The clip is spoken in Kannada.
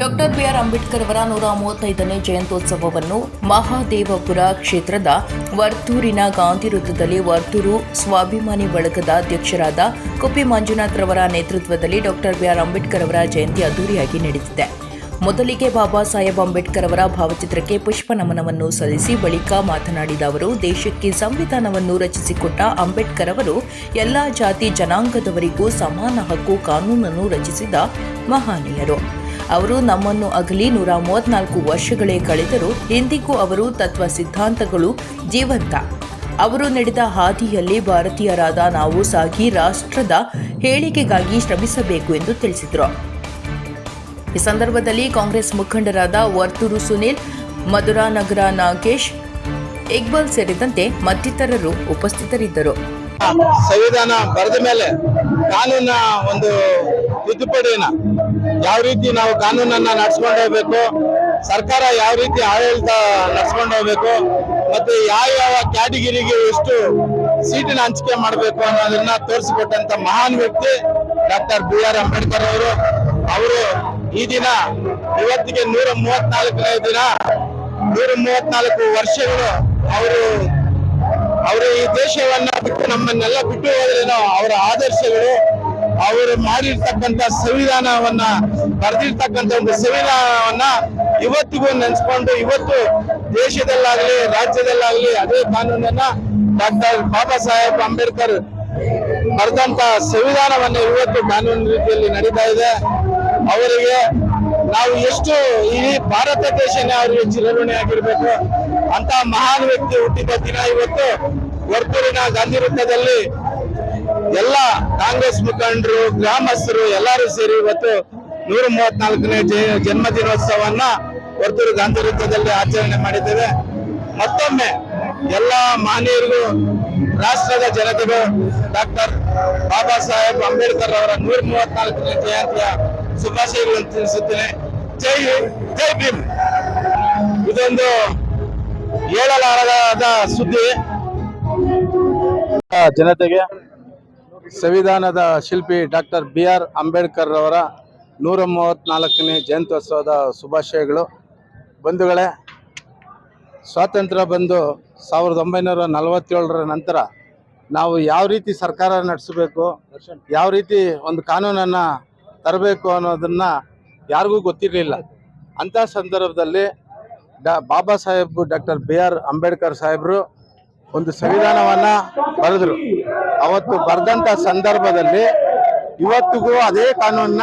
ಡಾಕ್ಟರ್ ಬಿಆರ್ ಅಂಬೇಡ್ಕರ್ ಅವರ ನೂರ ಮೂವತ್ತೈದನೇ ಜಯಂತ್ಯೋತ್ಸವವನ್ನು ಮಹಾದೇವಪುರ ಕ್ಷೇತ್ರದ ವರ್ತೂರಿನ ಗಾಂಧಿ ವೃತ್ತದಲ್ಲಿ ವರ್ತೂರು ಸ್ವಾಭಿಮಾನಿ ಬಳಗದ ಅಧ್ಯಕ್ಷರಾದ ಕುಪ್ಪಿ ಮಂಜುನಾಥ್ ರವರ ನೇತೃತ್ವದಲ್ಲಿ ಡಾಕ್ಟರ್ ಬಿಆರ್ ಅಂಬೇಡ್ಕರ್ ಅವರ ಜಯಂತಿ ಅದ್ದೂರಿಯಾಗಿ ನಡೆದಿದೆ. ಮೊದಲಿಗೆ ಬಾಬಾ ಸಾಹೇಬ್ ಅಂಬೇಡ್ಕರ್ ಅವರ ಭಾವಚಿತ್ರಕ್ಕೆ ಪುಷ್ಪ ನಮನವನ್ನು ಸಲ್ಲಿಸಿ ಬಳಿಕ ಮಾತನಾಡಿದ ಅವರು, ದೇಶಕ್ಕೆ ಸಂವಿಧಾನವನ್ನು ರಚಿಸಿಕೊಟ್ಟ ಅಂಬೇಡ್ಕರ್ ಅವರು ಎಲ್ಲಾ ಜಾತಿ ಜನಾಂಗದವರಿಗೂ ಸಮಾನ ಹಕ್ಕು ಕಾನೂನನ್ನು ರಚಿಸಿದ ಮಹಾನೀಯರು. ಅವರು ನಮ್ಮನ್ನು ಅಗಲಿ ನೂರ ಮೂವತ್ನಾಲ್ಕು ವರ್ಷಗಳೇ ಕಳೆದರೂ ಇಂದಿಗೂ ಅವರು ತತ್ವ ಸಿದ್ಧಾಂತಗಳು ಜೀವಂತ. ಅವರು ನಡೆದ ಹಾದಿಯಲ್ಲಿ ಭಾರತೀಯರಾದ ನಾವು ಸಾಗಿ ರಾಷ್ಟ್ರದ ಹೇಳಿಕೆಗಾಗಿ ಶ್ರಮಿಸಬೇಕು ಎಂದು ತಿಳಿಸಿದರು. ಈ ಸಂದರ್ಭದಲ್ಲಿ ಕಾಂಗ್ರೆಸ್ ಮುಖಂಡರಾದ ವರ್ತೂರು ಸುನೀಲ್ ಮಧುರಾನಗರ ನಾಗೇಶ್, ಇಕ್ಬಾಲ್ ಸೇರಿದಂತೆ ಮತ್ತಿತರರು ಉಪಸ್ಥಿತರಿದ್ದರು. ಸಂವಿಧಾನ ಬರೆದ ಮೇಲೆ ಕಾನೂನ ಒಂದು ತಿದ್ದುಪಡಿನ ಯಾವ ರೀತಿ ನಾವು ಕಾನೂನನ್ನ ನಡ್ಸ್ಕೊಂಡು ಹೋಗ್ಬೇಕು ಸರ್ಕಾರ ಯಾವ ರೀತಿ ಆಡಳಿತ ನಡ್ಸ್ಕೊಂಡು ಹೋಗ್ಬೇಕು ಮತ್ತೆ ಯಾವ ಯಾವ ಕ್ಯಾಟಗಿರಿಗೆ ಎಷ್ಟು ಸೀಟಿನ ಹಂಚಿಕೆ ಮಾಡಬೇಕು ಅನ್ನೋದನ್ನ ತೋರಿಸಿಕೊಟ್ಟಂತ ಮಹಾನ್ ವ್ಯಕ್ತಿ ಡಾಕ್ಟರ್ ಬಿ ಆರ್ ಅಂಬೇಡ್ಕರ್ ಅವರು. ಅವರು ಈ ದಿನ ಇವತ್ತಿಗೆ ನೂರ ಮೂವತ್ನಾಲ್ಕನೇ ದಿನ, ನೂರ ಮೂವತ್ನಾಲ್ಕು ವರ್ಷಗಳು ಅವರು ಅವರು ಈ ದೇಶವನ್ನ ಬಿಟ್ಟು ನಮ್ಮನ್ನೆಲ್ಲ ಬಿಟ್ಟು ಹೋದ್ರೇನೋ ಅವರ ಆದರ್ಶಗಳು ಅವರು ಮಾಡಿರ್ತಕ್ಕಂಥ ಸಂವಿಧಾನವನ್ನ, ಬರೆದಿರ್ತಕ್ಕಂಥ ಒಂದು ಸಂವಿಧಾನವನ್ನ ಇವತ್ತಿಗೂ ನೆನೆಸ್ಕೊಂಡು, ಇವತ್ತು ದೇಶದಲ್ಲಾಗ್ಲಿ, ರಾಜ್ಯದಲ್ಲಾಗ್ಲಿ ಅದೇ ಕಾನೂನನ್ನ ಡಾಕ್ಟರ್ ಬಾಬಾ ಸಾಹೇಬ್ ಅಂಬೇಡ್ಕರ್ ಬರೆದಂತ ಸಂವಿಧಾನವನ್ನ ಇವತ್ತು ಕಾನೂನು ರೀತಿಯಲ್ಲಿ ನಡೀತಾ ಇದೆ. ಅವರಿಗೆ ನಾವು ಎಷ್ಟು ಇಡೀ ಭಾರತ ದೇಶನೇ ಅವರಿಗೆ ಚಿರಋಣಿ ಆಗಿರ್ಬೇಕು ಅಂತ ಮಹಾನ್ ವ್ಯಕ್ತಿ ಹುಟ್ಟಿದ ದಿನ ಇವತ್ತು ವರ್ತೂರಿನ ಗಾಂಧಿ ವೃತ್ತದಲ್ಲಿ ಎಲ್ಲ ಕಾಂಗ್ರೆಸ್ ಮುಖಂಡರು, ಗ್ರಾಮಸ್ಥರು ಎಲ್ಲರೂ ಸೇರಿ ಇವತ್ತು ನೂರ ಮೂವತ್ನಾಲ್ಕನೇ ಜನ್ಮ ದಿನೋತ್ಸವನ್ನ ವರ್ತೂರು ಗಾಂಧಿ ವೃತ್ತದಲ್ಲಿ ಆಚರಣೆ ಮಾಡಿದ್ದೇವೆ. ಮತ್ತೊಮ್ಮೆ ಎಲ್ಲ ಮಾನ್ಯರಿಗೂ, ರಾಷ್ಟ್ರದ ಜನತೆಗೂ ಡಾಕ್ಟರ್ ಬಾಬಾ ಸಾಹೇಬ್ ಅಂಬೇಡ್ಕರ್ ಅವರ ನೂರ ಮೂವತ್ನಾಲ್ಕನೇ ಜಯಂತಿಯ ಶುಭಾಶಯಗಳನ್ನು ತಿಳಿಸುತ್ತೇನೆ. ಜೈ ಜೈ ಭೀಮ್. ಇದೊಂದು ಹೇಳಲಾರದ ಸುದ್ದಿ. ಜನತೆಗೆ ಸಂವಿಧಾನದ ಶಿಲ್ಪಿ ಡಾಕ್ಟರ್ ಬಿ ಆರ್ ಅಂಬೇಡ್ಕರ್ ಅವರ ನೂರ ಮೂವತ್ತ್ನಾಲ್ಕನೇ ಜಯಂತ್ಯೋತ್ಸವದ ಶುಭಾಶಯಗಳು. ಬಂಧುಗಳೇ, ಸ್ವಾತಂತ್ರ್ಯ ಬಂದು ಸಾವಿರದ ಒಂಬೈನೂರ ನಲವತ್ತೇಳರ ನಂತರ ನಾವು ಯಾವ ರೀತಿ ಸರ್ಕಾರ ನಡೆಸಬೇಕು, ಯಾವ ರೀತಿ ಒಂದು ಕಾನೂನನ್ನು ತರಬೇಕು ಅನ್ನೋದನ್ನು ಯಾರಿಗೂ ಗೊತ್ತಿರಲಿಲ್ಲ. ಅಂಥ ಸಂದರ್ಭದಲ್ಲಿ ಡಾ, Baba Saheb doctor B R Ambedkar ಸಾಹೇಬರು ಒಂದು ಸಂವಿಧಾನವನ್ನ ಬರೆದ್ರು. ಅವತ್ತು ಬರೆದಂತ ಸಂದರ್ಭದಲ್ಲಿ ಇವತ್ತಿಗೂ ಅದೇ ಕಾನೂನನ್ನ